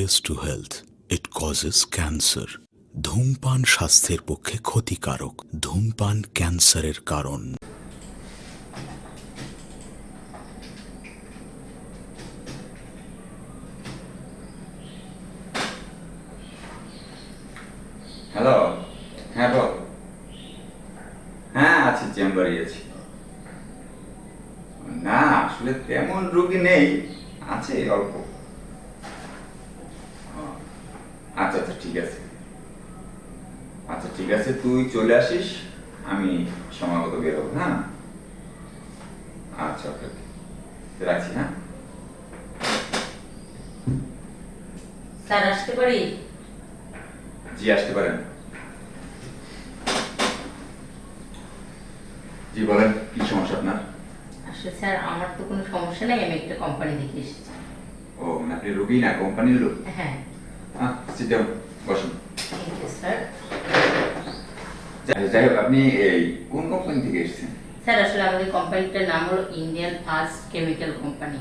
Injurious to health it causes cancer ধূমপান স্বাস্থ্যের পক্ষে ক্ষতিকারক। ধূমপান ক্যান্সারের কারণ। হ্যালো হ্যাঁ বল। হ্যাঁ আছি চেম্বারে আছি। না, আসলে তেমন রুগী নেই। আছে অল্প ও, আচ্ছা আচ্ছা ঠিক আছে আচ্ছা ঠিক আছে তুই চলে আসিস আমি সময় মতো বেরোবো হ্যাঁ? আচ্ছা ওকে। রাখছি হ্যাঁ? স্যার আসতে পারি? জি আসতে পারেন। জি বলেন কি সমস্যা আপনার? আসলে স্যার আমার তো কোনো সমস্যা নেই আমি একটা কোম্পানি থেকে এসেছি। ও মানে আপনি রুগী না কোম্পানির লোক? হ্যাঁ। হ্যাঁ সিট ডাউন বসুন থ্যাংক ইউ স্যার যাই যাই হোক আপনি এই কোন কোম্পানি থেকে এসেছেন? স্যার আসলে আমাদের কোম্পানিটার নাম হলো ইন্ডিয়ান ফার্স্ট কেমিক্যাল কোম্পানি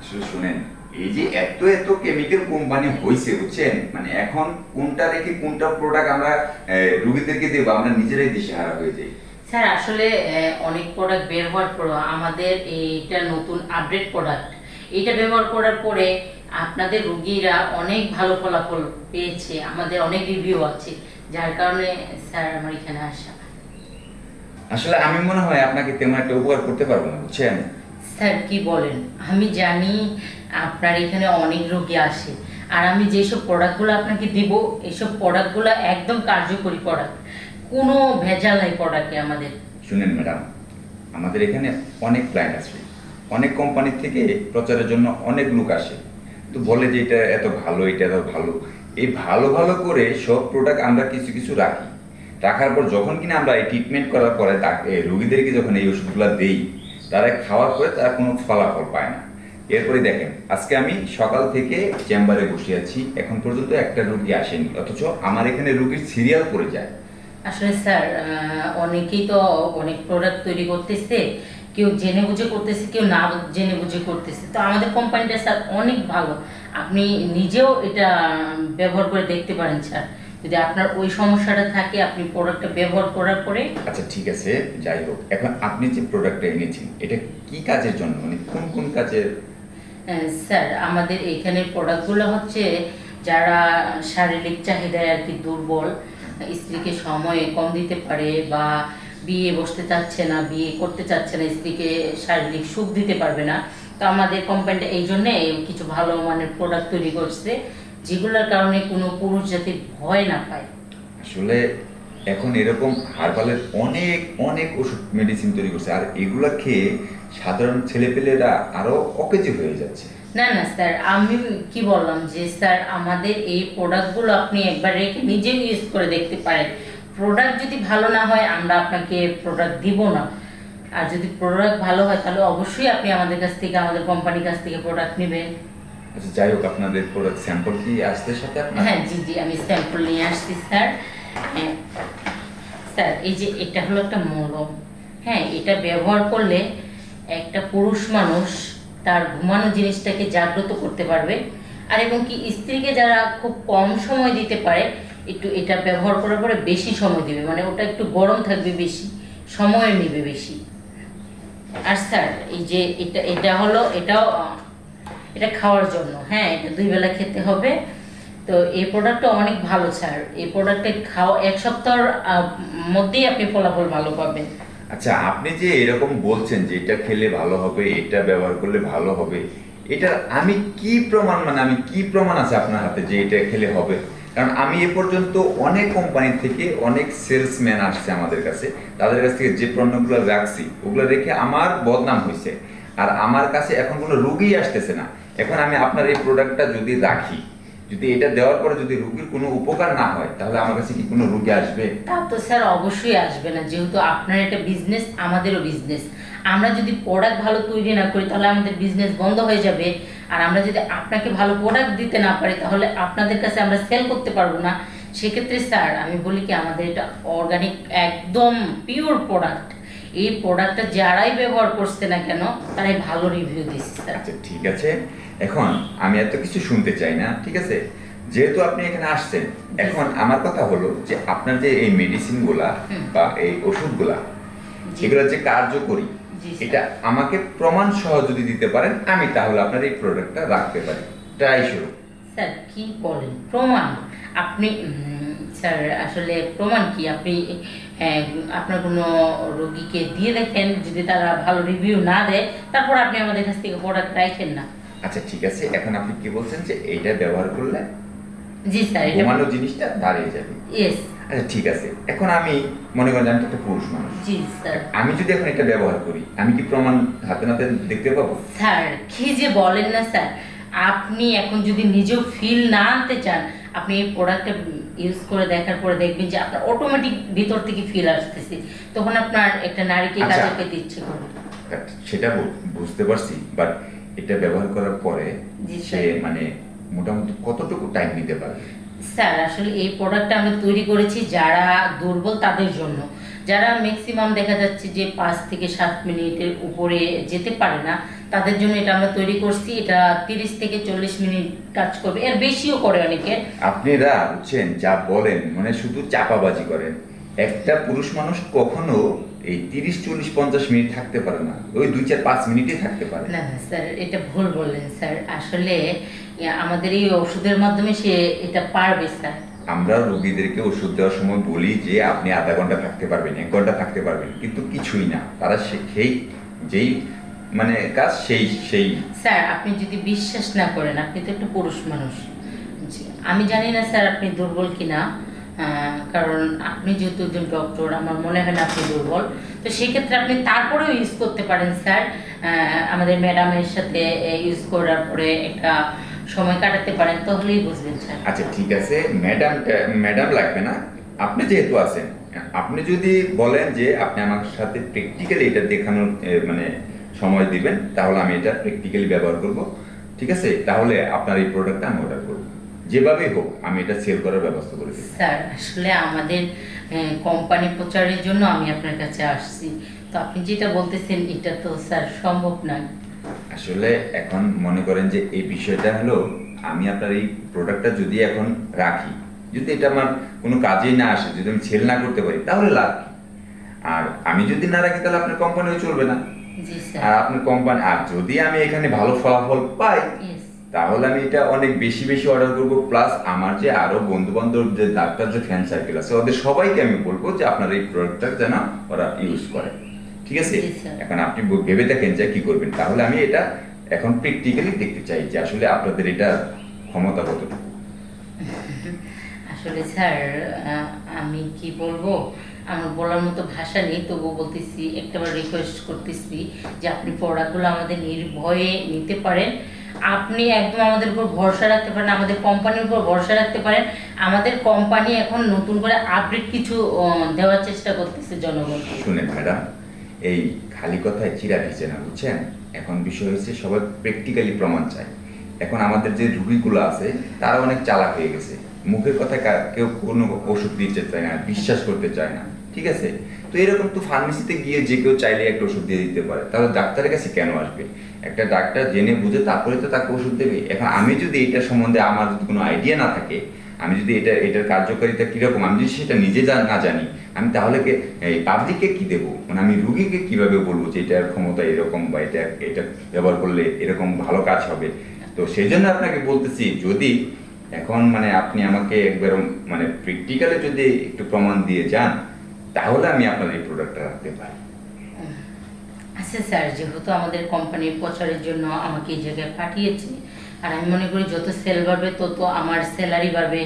আসলে শুনেন এই যে এত এত কেমিক্যাল কোম্পানি হয়েছে বুঝছেন? মানে এখন কোনটা রেখে কোনটা প্রোডাক্ট আমরা রুগীদেরকে দেবো আমরা নিজেরাই দিশেহারা হয়ে যাই। স্যার আসলে অনেক প্রোডাক্ট বের হওয়ার পর আমাদের এইটা নতুন আপডেট প্রোডাক্ট এটা ব্যবহার করার পরে আপনাদের রুগীরা অনেক ভালো ফলাফল পেয়েছে আমাদের অনেক রিভিউ আছে। যার কারণে স্যার আমার এখানে আসা। আসলে আমি মনে হয় আপনাকে তেমন একটা উপকার করতে পারব না বুঝছেন? স্যার কি বলেন? আমি জানি আপনার এখানে অনেক রোগী আসে। আর আমি যেসব প্রোডাক্টগুলো আপনাকে দিব এইসব প্রোডাক্টগুলো একদম কার্যকরী প্রোডাক্ট কোনো ভেজাল নাই প্রোডাক্টে আমাদের। শুনেন ম্যাডাম আমাদের এখানে অনেক ক্লায়েন্ট আছে অনেক কোম্পানি থেকে প্রচারের জন্য অনেক লোক আসে। তো বলে যে এটা এত ভালো এটা এত ভালো। এই ভালো ভালো করে সব প্রোডাক্ট আমরা কিছু কিছু রাখি। রাখার পর যখন কিনা আমরা এই ট্রিটমেন্ট করার পরে তাকে রুগীদেরকে যখন এই ওষুধগুলো দেই, তারা খাওয়ার পরে তারা কোনো ফলাফল পায় না। এরপরে দেখেন, আজকে আমি সকাল থেকে চেম্বারে বসে আছি, এখন পর্যন্ত একটা রুগী আসেনি, অথচ আমার এখানে রুগীর সিরিয়াল পড়ে যায়। আসলে স্যার অনেকেই তো অনেক প্রোডাক্ট তৈরি করতেছে কেউ জেনে বুঝে করতেছে কেউ না জেনে বুঝে করতেছে। তো আমাদের কোম্পানিটা স্যার অনেক ভালো। আপনি নিজেও এটা ব্যবহার করে দেখতে পারেন স্যার। যদি আপনার ওই সমস্যাটা থাকে আপনি প্রোডাক্টটা ব্যবহার করার পরে আচ্ছা ঠিক আছে যাই হোক। এখন আপনি যে প্রোডাক্টটা এনেছেন এটা কি কাজের জন্য? মানে কোন কোন কাজের? স্যার আমাদের এখানে প্রোডাক্টগুলো হচ্ছে যারা শারীরিক চাহিদায় আর কি দুর্বল স্ত্রীকে সময় কম দিতে পারে বা বিয়ে বসতে চাচ্ছে না বিয়ে করতে চাচ্ছে না স্ত্রীকে শারীরিক সুখ দিতে পারবে না। তো আমাদের কোম্পানিটা এই জন্যে কিছু ভালো মানের প্রোডাক্ট তৈরি করছে যেগুলোর কারণে কোনো পুরুষ যাতে ভয় না পায়। আসলে এখন এরকম হারবালের অনেক অনেক ওষুধ মেডিসিন তৈরি করছে আর এগুলা খেয়ে সাধারণ ছেলেপেলেরা আরও অকেজে হয়ে যাচ্ছে। না না স্যার আমি কি বললাম যে স্যার আমাদের এই প্রোডাক্টগুলো আপনি একবার রেখে নিজেও ইউজ করে দেখতে পারেন। প্রোডাক্ট যদি ভালো না হয় আমরা আপনাকে প্রোডাক্ট দিব না। আর যদি প্রোডাক্ট ভালো হয় তাহলে অবশ্যই আপনি আমাদের কাছ থেকে আমাদের কোম্পানির কাছ থেকে প্রোডাক্ট নেবেন। আচ্ছা যাই হোক আপনাদের প্রোডাক্ট স্যাম্পল কি আসতে সাথে আপনার? হ্যাঁ জি জি আমি স্যাম্পল নিয়ে আসছি স্যার। হ্যাঁ, স্যার এই যে এটা হলো একটা মলম। হ্যাঁ এটা ব্যবহার করলে একটা পুরুষ মানুষ তার ঘুমানো জিনিসটাকে জাগ্রত করতে পারবে। আর এবং কি স্ত্রীকে যারা খুব কম সময় দিতে পারে একটু এটা ব্যবহার করার পরে বেশি সময় দিবে। মানে ওটা একটু গরম থাকবে বেশি, সময় নেবে বেশি। আর স্যার, এই যে এটা এটা হলো, এটাও, এটা খাওয়ার জন্য। হ্যাঁ এটা দুই বেলা খেতে হবে। তো এই প্রোডাক্টটা অনেক ভালো, স্যার। এই প্রোডাক্টটা খাওয়া, এক সপ্তাহের মধ্যেই আপনি ফলাফল ভালো পাবেন। আচ্ছা আপনি যে এরকম বলছেন যে এটা খেলে ভালো হবে, এটা ব্যবহার করলে ভালো হবে, এটা আমি কি প্রমাণ মানে আমি কি প্রমাণ আছে আপনার হাতে যে এটা খেলে হবে? কারণ আমি এ পর্যন্ত অনেক কোম্পানি থেকে অনেক সেলসম্যান আসছে আমাদের কাছে। তাদের কাছ থেকে যে পণ্যগুলো রাখছি, ওগুলো রেখে আমার বদনাম হয়েছে আর আমার কাছে এখন কোনো রুগী আসতেছে না। এখন আমি আপনার এই প্রোডাক্টটা যদি রাখি, যদি এটা দেওয়ার পরে যদি রুগীর কোনো উপকার না হয়, তাহলে আমার কাছে কি কোনো রুগী আসবে? তা তো স্যার অবশ্যই আসবে না, যেহেতু আপনার এটা বিজনেস আমাদেরও বিজনেস আমরা যদি প্রোডাক্ট ভালো তৈরি না করি, তাহলে আমাদের বিজনেস বন্ধ হয়ে যাবে। আর আমরা যদি আপনাকে ভালো প্রোডাক্ট দিতে না পারি তাহলে আপনাদের কাছে আমরা সেল করতে পারব না সেক্ষেত্রে স্যার আমি বলি কি আমাদের এটা অর্গানিক একদম পিওর প্রোডাক্ট এই প্রোডাক্টটা যারাই ব্যবহার করছে না কেন তারাই ভালো রিভিউ দিচ্ছে স্যার আচ্ছা ঠিক আছে এখন আমি এত কিছু শুনতে চাই না ঠিক আছে যেহেতু আপনি এখানে আসছেন এখন আমার কথা হলো যে আপনার যে এই মেডিসিনগুলা। বা এই ওষুধগুলা। এগুলো যে কার্যকরী। এটা আমাকে প্রমাণ সহ যদি দিতে পারেন আমি তাহলে আপনার এই প্রোডাক্টটা রাখতে পারি। ট্রাই শুরু। স্যার কি বলেন? প্রমাণ? আপনি স্যার আসলে প্রমাণ কি? আপনি আহ, আপনার কোনো রোগীকে দিয়ে দেখেন যদি তারা ভালো রিভিউ না দেয় তারপর আপনি আমাদের কাছ থেকে প্রোডাক্ট রাখেন না। আচ্ছা ঠিক আছে। এখন আপনি কি বলছেন যে এইটা ব্যবহার করলে জি স্যার ঘুমানো জিনিসটা দাঁড়িয়ে যাবে। ইয়েস আচ্ছা ঠিক আছে। এখন আমি মনে করেন আমি তো একটা পুরুষ মানুষ। জি স্যার। আমি যদি এখন এটা ব্যবহার করি আমি কি প্রমাণ হাতে নাতে দেখতে পাবো? স্যার কি যে বলেন না স্যার আপনি এখন যদি নিজেও ফিল না আনতে চান আপনি এই প্রোডাক্টটা ইউজ করে দেখার পরে দেখবেন যে আপনার অটোমেটিক ভিতর থেকে ফিল আসতেছে। তখন আপনার একটা নারীকে আচ্ছা। কাজে পেতে ইচ্ছে করবে। সেটা বুঝতে পারছি বাট এটা ব্যবহার করার পরে সে। মানে মোটামুটি কতটুকু টাইম নিতে পারবে? স্যার আসলে এই প্রোডাক্টটা আমরা তৈরি করেছি যারা দুর্বল তাদের জন্য। যারা ম্যাক্সিমাম দেখা যাচ্ছে যে পাঁচ থেকে সাত মিনিটের উপরে যেতে পারে না তাদের জন্য এটা আমরা তৈরি করছি। এটা তিরিশ থেকে চল্লিশ মিনিট কাজ করবে। এর বেশিও করে অনেকে। আপনারা বুঝছেন যা বলেন মানে শুধু চাপাবাজি করেন। একটা পুরুষ মানুষ কখনো এই তিরিশ চল্লিশ পঞ্চাশ মিনিট থাকতে পারে না। ওই দুই চার পাঁচ মিনিটই থাকতে পারে। না স্যার এটা ভুল বললেন স্যার। আসলে আমাদের এই ওষুধের মাধ্যমে সে এটা পারবে স্যার। আমরা রোগীদেরকে ওষুধ দেওয়ার সময় বলি যে আপনি আধা ঘণ্টা থাকতে পারবেন এক ঘণ্টা থাকতে পারবেন কিন্তু কিছুই না। তারা সেই যেই মানে কাজ সেই সেই। স্যার আপনি যদি বিশ্বাস না করেন আপনি তো একটা পুরুষ মানুষ। আমি জানি না স্যার আপনি দুর্বল কিনা। কারণ আপনি যেহেতু একজন ডক্টর আমার মনে হয় না আপনি দুর্বল। তো সেক্ষেত্রে আপনি তারপরেও ইউজ করতে পারেন স্যার। আমাদের ম্যাডামের সাথে ইউজ করার পরে একটা সময় কাটাতে পারেন তাহলেই বুঝবেন স্যার। আচ্ছা ঠিক আছে। ম্যাডাম ম্যাডাম লাগবে না। আপনি যেহেতু আছেন আপনি যদি বলেন যে আপনি আমার সাথে প্র্যাকটিক্যালি এটা দেখানোর মানে সময় দিবেন তাহলে আমি এটা প্র্যাকটিক্যালি ব্যবহার করব। ঠিক আছে? তাহলে আপনার এই প্রোডাক্টটা আমি অর্ডার করব। যেভাবেই হোক আমি এটা সেল করার ব্যবস্থা করে দেবো স্যার আসলে আমাদের কোম্পানি প্রচারের জন্য আমি আপনার কাছে আসছি। তো আপনি যেটা বলতেছেন এটা তো স্যার সম্ভব নয়। আসলে এখন মনে করেন যে এই বিষয়টা হলো আমি আপনার এই প্রোডাক্টটা যদি এখন রাখি যদি এটা আমার কোনো কাজেই না আসে যদি আমি সেল না করতে পারি তাহলে লাভ আর আমি যদি না রাখি তাহলে আপনার কোম্পানিও চলবে না। আর আপনার কোম্পানি আর যদি আমি এখানে ভালো ফলাফল পাই তাহলে আমি এটা অনেক বেশি বেশি অর্ডার করব প্লাস আমার যে আরও বন্ধু বান্ধব যে ডাক্তার যে ফ্যান সার্কেল আছে ওদের সবাইকে আমি বলব যে আপনার এই প্রোডাক্টটা যেন ওরা ইউজ করে। ঠিক আছে? এখন আপনি ভেবে দেখেন যে কি করবেন। তাহলে আমি এটা এখন প্র্যাকটিক্যালি দেখতে চাই যে আসলে আপনাদের এটা ক্ষমতা কতটুকু আসলে স্যার আমি কি বলব? আমার বলার মতো ভাষা নেই তবুও বলতেছি একটাবার রিকোয়েস্ট করতেছি যে আপনি প্রোডাক্টগুলো আমাদের নির্ভয়ে নিতে পারেন। আপনি একদম আমাদের উপর ভরসা রাখতে পারেন আমাদের কোম্পানির উপর ভরসা রাখতে পারেন। আমাদের কোম্পানি এখন নতুন করে আপডেট কিছু দেওয়ার চেষ্টা করতেছে জনগণকে শুনেন ম্যাডাম এই খালি কথায় চিরা ভিজে না, বুঝছেন? এখন বিষয় হচ্ছে সবাই প্র্যাকটিক্যালি প্রমাণ চায়। এখন আমাদের যে রুগীগুলো আছে, তারা অনেক চালাক হয়ে গেছে। মুখের কথায় কা- কেউ কোনো ওষুধ দিতে চায় না, বিশ্বাস করতে চায় না, ঠিক আছে? তো এরকম তো ফার্মেসিতে গিয়ে যে কেউ চাইলে একটা ওষুধ দিয়ে দিতে পারে, তাহলে ডাক্তারের কাছে কেন আসবে? একটা ডাক্তার জেনে বুঝে তারপরে তো তাকে ওষুধ দেবে। এখন আমি যদি এটা সম্বন্ধে আমার যদি কোনো আইডিয়া না থাকে আমি যদি এটা, এটার কার্যকারিতা কীরকম, আমি যদি সেটা নিজে না জানি, আমি তাহলে পাবলিককে কি দেবো? মানে আমি রুগীকে কীভাবে বলব যে এটার ক্ষমতা এরকম বা এটা এটা ব্যবহার করলে এরকম ভালো কাজ হবে? তো সেই জন্য আপনাকে বলতেছি, যদি এখন মানে আপনি আমাকে একবার মানে প্র্যাকটিক্যালে যদি একটু প্রমাণ দিয়ে যান, তাহলে আমি আপনার এই প্রোডাক্টটা রাখতে পারি। আচ্ছা স্যার, যেহেতু আমাদের কোম্পানির প্রচারের জন্য আমাকে এই জায়গায় পাঠিয়েছে আর আমি মনে করি যত সেল বাড়বে তত আমার স্যালারি বাড়বে।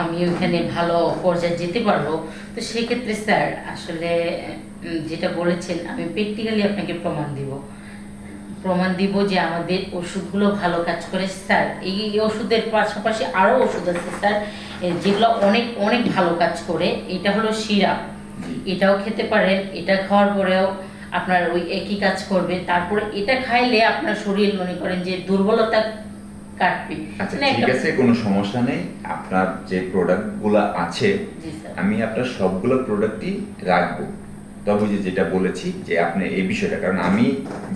আমি ওইখানে ভালো পর্যায়ে যেতে পারব। তো সেক্ষেত্রে স্যার আসলে যেটা বলেছেন আমি প্র্যাকটিক্যালি আপনাকে প্রমাণ দিব। প্রমাণ দিব যে আমাদের ওষুধগুলো ভালো কাজ করে। স্যার এই এই ওষুধের পাশাপাশি আরও ওষুধ আছে স্যার যেগুলো অনেক অনেক ভালো কাজ করে। এটা হলো সিরাপ। এটাও খেতে পারেন এটা খাওয়ার পরেও আপনার ওই একই কাজ করবে। তারপরে এটা খাইলে আপনার শরীর মনে করেন যে দুর্বলতা কাটবে। আচ্ছা মানে ঠিক আছে কোনো সমস্যা নেই। আপনার যে প্রোডাক্টগুলো আছে আমি আপনার সবগুলো প্রোডাক্টই রাখব। তবে যে যেটা বলেছি যে আপনি এই বিষয়টা কারণ আমি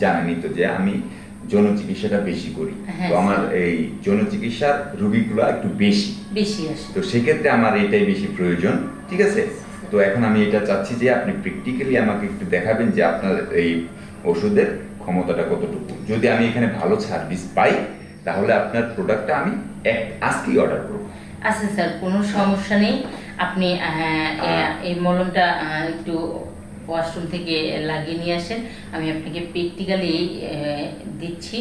জানি তো যে আমি যৌন চিকিৎসাটা বেশি করি। হ্যাঁ, তো আমার এই যৌন চিকিৎসার রোগীগুলো একটু বেশি। বেশি তো সেক্ষেত্রে আমার এটাই বেশি প্রয়োজন ঠিক আছে? তো এখন আমি এটা চাচ্ছি যে আপনি প্র্যাকটিক্যালি আমাকে একটু দেখাবেন যে আপনার এই ওষুধের ক্ষমতাটা কতটুকু। যদি আমি এখানে ভালো সার্ভিস পাই তাহলে আপনার প্রোডাক্টটা আমি এক আজকেই অর্ডার করব। আচ্ছা স্যার কোনো সমস্যা নেই। আপনি এই মলমটা একটু ওয়াশরুম থেকে লাগিয়ে নিয়ে আসেন। আমি আপনাকে প্র্যাকটিক্যালি দিচ্ছি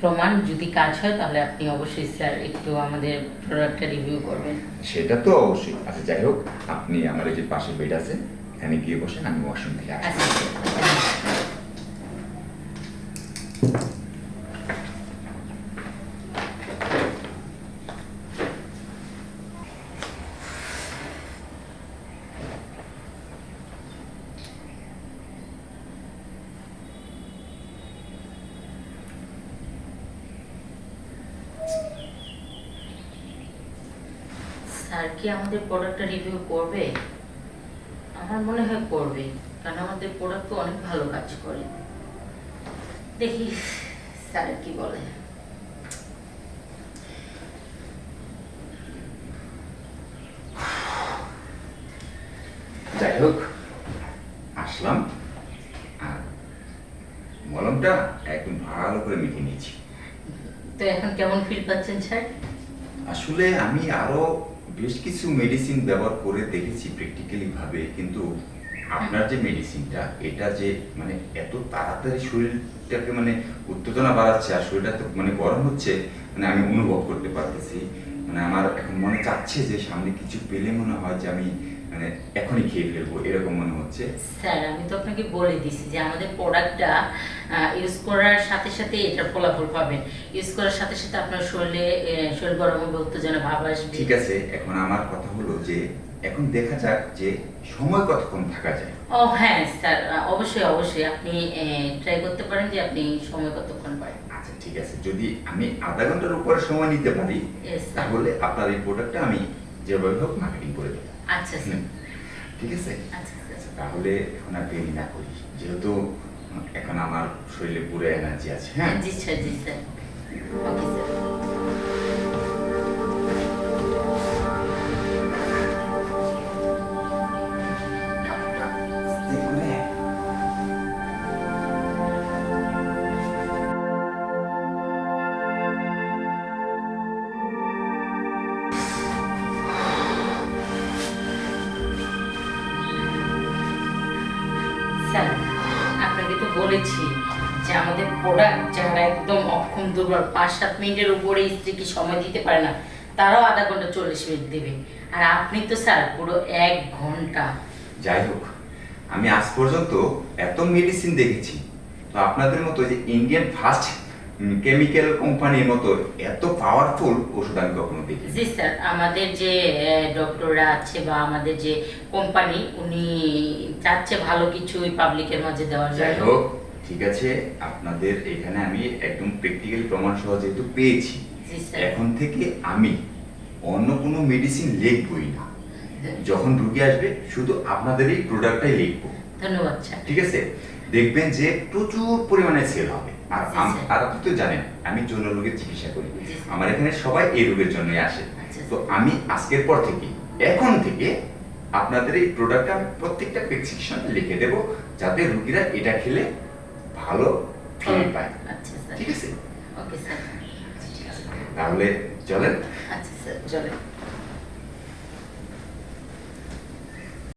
প্রমাণ। যদি কাজ হয় তাহলে আপনি অবশ্যই স্যার একটু আমাদের প্রোডাক্টটা রিভিউ করবেন। সেটা তো অবশ্যই। আচ্ছা যাই হোক আপনি আমার এই যে পাশে বেড আছে এখানে গিয়ে বসেন আমি ওয়াশরুম থেকে আসি আচ্ছা স্যার। কি আমাদের প্রোডাক্টটা রিভিউ করবে? আমার মনে হয় করবে কারণ আমাদের প্রোডাক্ট তো অনেক ভালো কাজ করে। দেখি স্যার কি বলে। যাই হোক আসলাম। আর মলমটা একদম ভালো করে মেখে নিয়েছি। তো এখন কেমন ফিল পাচ্ছেন স্যার? আসলে আমি আরও বেশ কিছু মেডিসিন ব্যবহার করে দেখেছি প্র্যাকটিক্যালি ভাবে, কিন্তু আপনার যে মেডিসিনটা এটা যে মানে এত তাড়াতাড়ি শরীরটাকে মানে উত্তেজনা বাড়াচ্ছে আর শরীরটা তো মানে গরম হচ্ছে মানে আমি অনুভব করতে পারতেছি। মানে আমার এখন মনে চাচ্ছে যে সামনে কিছু পেলে মনে হয় যে আমি মানে এখনই খেয়ে ফেলব এরকম মনে হচ্ছে। স্যার আমি তো আপনাকে বলে দিছি যে আমাদের প্রোডাক্টটা ইউজ করার সাথে সাথে এটার ফলাফল পাবেন। ইউজ করার সাথে সাথে আপনার শরীরে শরীর গরম হবে উত্তেজনা ভাব আসবে। ঠিক আছে এখন আমার কথা হলো যে এখন দেখা যাক যে সময় কতক্ষণ থাকা যায়। ও হ্যাঁ স্যার অবশ্যই অবশ্যই। আপনি ট্রাই করতে পারেন যে আপনি সময় কতক্ষণ পারেন আচ্ছা ঠিক আছে। যদি আমি আধা ঘণ্টার উপরে সময় নিতে পারি তাহলে আপনার এই প্রোডাক্টটা আমি যেভাবে হোক মার্কেটিং করে দেবে আচ্ছা ঠিক আছে? আচ্ছা আচ্ছা, তাহলে এখন আর দেরি না করি। যেহেতু এখন আমার শরীরে পুরো এনার্জি আছে হ্যাঁ? জি স্যার জি স্যার ওকে স্যার। বলেছি যে আমাদের প্রোডাক্ট যারা একদম অক্ষম দুর্বল পাঁচ সাত মিনিটের উপরে স্ত্রীকে সময় দিতে পারে না তারাও আধা ঘণ্টা চল্লিশ মিনিট দেবে। আর আপনি তো স্যার পুরো এক ঘণ্টা। যাই হোক আমি আজ পর্যন্ত এত মেডিসিন দেখেছি তো আপনাদের মতো যে ইন্ডিয়ান ফার্স্ট কেমিক্যাল কোম্পানির মতো এত পাওয়ারফুল ওষুধ আমি কখনো দেখিনি। জি স্যার আমাদের যে ডক্টররা আছে বা আমাদের যে কোম্পানি উনি চাচ্ছে ভালো কিছুই পাবলিকের মাঝে দেওয়ার যাই জন্য। হোক ঠিক আছে? আপনাদের এখানে আমি একদম প্র্যাকটিক্যালি প্রমাণ সহ যেহেতু পেয়েছি এখন থেকে আমি অন্য কোনো মেডিসিন লিখবই না। যখন রুগী আসবে শুধু আপনাদের এই প্রোডাক্টটাই লিখব। ধন্যবাদ ঠিক আছে? দেখবেন যে প্রচুর পরিমাণে সেল হবে। আর আর আপনি তো জানেন আমি যৌন রোগের চিকিৎসা করি। আমার এখানে সবাই এই রোগের জন্যই আসে। আচ্ছা, তো আমি আজকের পর থেকে এখন থেকে আপনাদের এই প্রোডাক্টটা আমি প্রত্যেকটা প্রেসক্রিপশনে লিখে দেব যাতে রুগীরা এটা খেলে ভালো ফিল পাই আচ্ছা ঠিক আছে? Okay sir. তাহলে চলেন। আচ্ছা স্যার চলে